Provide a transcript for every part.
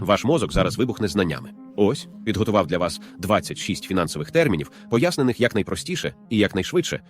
Ваш мозок зараз вибухне знаннями. Ось підготував для вас 26 фінансових термінів, пояснених якнайпростіше і якнайшвидше.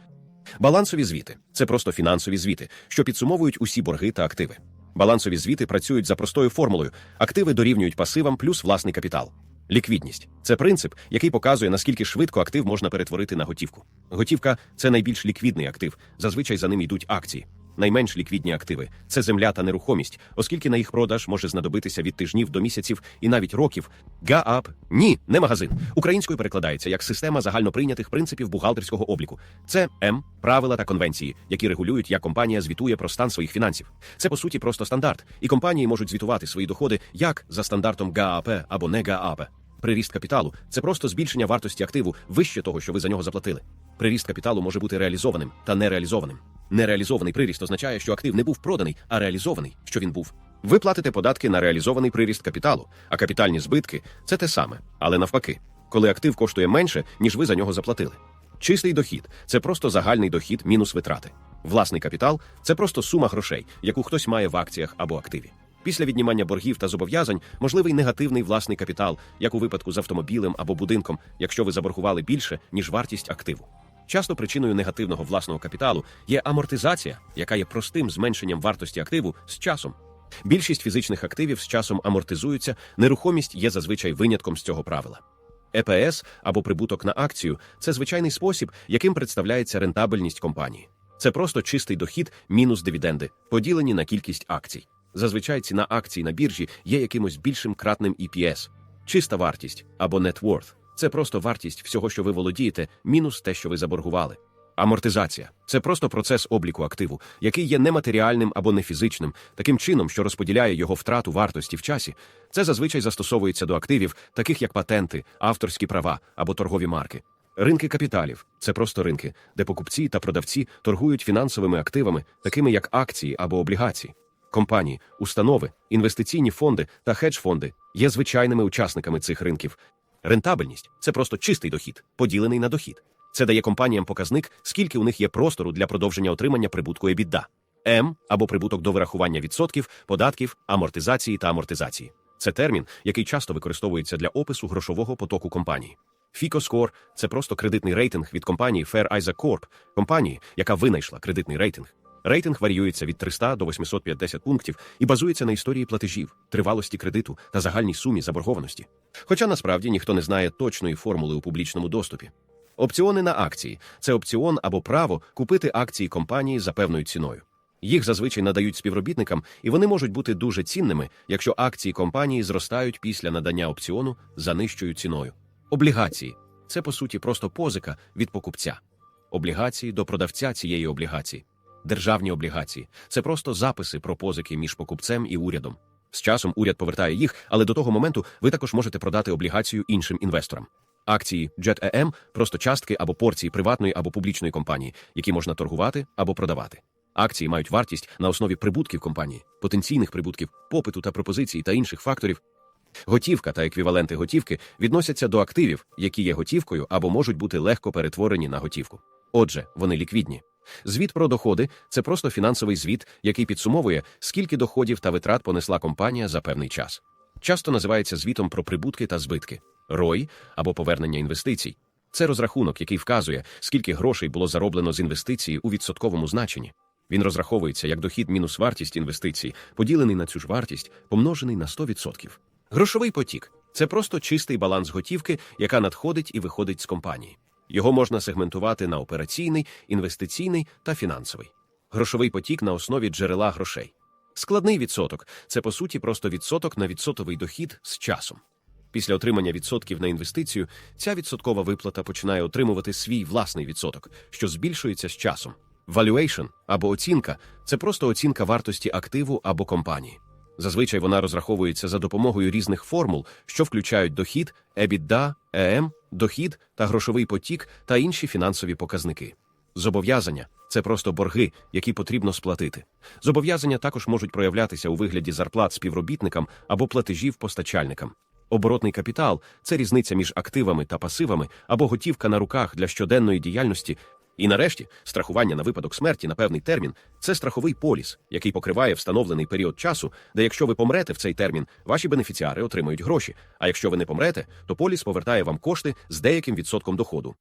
Балансові звіти це просто фінансові звіти, що підсумовують усі борги та активи. Балансові звіти працюють за простою формулою: активи дорівнюють пасивам плюс власний капітал. Ліквідність це принцип, який показує, наскільки швидко актив можна перетворити на готівку. Готівка це найбільш ліквідний актив. Зазвичай за ним йдуть акції. Найменш ліквідні активи це земля та нерухомість, оскільки на їх продаж може знадобитися від тижнів до місяців і навіть років. ГААП – ні, не магазин. Українською перекладається як система загальноприйнятих принципів бухгалтерського обліку. Це М, правила та конвенції, які регулюють, як компанія звітує про стан своїх фінансів. Це по суті просто стандарт, і компанії можуть звітувати свої доходи як за стандартом ГААП або не ГААП. Приріст капіталу це просто збільшення вартості активу вище того, що ви за нього заплатили. Приріст капіталу може бути реалізованим та нереалізованим. Нереалізований приріст означає, що актив не був проданий, а реалізований, що він був. Ви платите податки на реалізований приріст капіталу, а капітальні збитки це те саме, але навпаки, коли актив коштує менше, ніж ви за нього заплатили. Чистий дохід це просто загальний дохід мінус витрати. Власний капітал це просто сума грошей, яку хтось має в акціях або активі. Після віднімання боргів та зобов'язань можливий негативний власний капітал, як у випадку з автомобілем або будинком, якщо ви заборгували більше, ніж вартість активу. Часто причиною негативного власного капіталу є амортизація, яка є простим зменшенням вартості активу з часом. Більшість фізичних активів з часом амортизуються, нерухомість є зазвичай винятком з цього правила. ЕПС або прибуток на акцію це звичайний спосіб, яким представляється рентабельність компанії. Це просто чистий дохід мінус дивіденди, поділені на кількість акцій. Зазвичай ціна акцій на біржі є якимось більшим кратним EPS. Чиста вартість або net worth – це просто вартість всього, що ви володієте, мінус те, що ви заборгували. Амортизація це просто процес обліку активу, який є нематеріальним або нефізичним, таким чином, що розподіляє його втрату вартості в часі. Це зазвичай застосовується до активів, таких як патенти, авторські права або торгові марки. Ринки капіталів це просто ринки, де покупці та продавці торгують фінансовими активами, такими як акції або облігації. Компанії, установи, інвестиційні фонди та хедж-фонди є звичайними учасниками цих ринків. Рентабельність це просто чистий дохід, поділений на дохід. Це дає компаніям показник, скільки у них є простору для продовження отримання прибутку EBITDA. М або прибуток до вирахування відсотків, податків, амортизації та амортизації. Це термін, який часто використовується для опису грошового потоку компанії. FICO-Score – це просто кредитний рейтинг від компанії Fair Isaac Corp, компанії, яка винайшла кредитний рейтинг. Рейтинг варіюється від 300 до 850 пунктів і базується на історії платежів, тривалості кредиту та загальній сумі заборгованості. Хоча насправді ніхто не знає точної формули у публічному доступі. Опціони на акції це опціон або право купити акції компанії за певною ціною. Їх зазвичай надають співробітникам, і вони можуть бути дуже цінними, якщо акції компанії зростають після надання опціону за нижчою ціною. Облігації це по суті просто позика від покупця. Облігації до продавця цієї облігації. Державні облігації це просто записи про позики між покупцем і урядом. З часом уряд повертає їх, але до того моменту ви також можете продати облігацію іншим інвесторам. Акції JET-EM – просто частки або порції приватної або публічної компанії, які можна торгувати або продавати. Акції мають вартість на основі прибутків компанії, потенційних прибутків, попиту та пропозицій та інших факторів. Готівка та еквіваленти готівки відносяться до активів, які є готівкою або можуть бути легко перетворені на готівку. Отже, вони ліквідні. Звіт про доходи це просто фінансовий звіт, який підсумовує, скільки доходів та витрат понесла компанія за певний час. Часто називається звітом про прибутки та збитки, ROI або повернення інвестицій. Це розрахунок, який вказує, скільки грошей було зароблено з інвестиції у відсотковому значенні. Він розраховується як дохід мінус вартість інвестицій, поділений на цю ж вартість, помножений на 100%. Грошовий потік це просто чистий баланс готівки, яка надходить і виходить з компанії. Його можна сегментувати на операційний, інвестиційний та фінансовий. Грошовий потік на основі джерела грошей. Складний відсоток це по суті просто відсоток на відсотовий дохід з часом. Після отримання відсотків на інвестицію ця відсоткова виплата починає отримувати свій власний відсоток, що збільшується з часом. Valuation або оцінка це просто оцінка вартості активу або компанії. Зазвичай вона розраховується за допомогою різних формул, що включають дохід, EBITDA, EM, дохід та грошовий потік та інші фінансові показники. Зобов'язання це просто борги, які потрібно сплатити. Зобов'язання також можуть проявлятися у вигляді зарплат співробітникам або платежів постачальникам. Оборотний капітал це різниця між активами та пасивами або готівка на руках для щоденної діяльності. І нарешті, страхування на випадок смерті на певний термін це страховий поліс, який покриває встановлений період часу, де якщо ви помрете в цей термін, ваші бенефіціари отримують гроші. А якщо ви не помрете, то поліс повертає вам кошти з деяким відсотком доходу.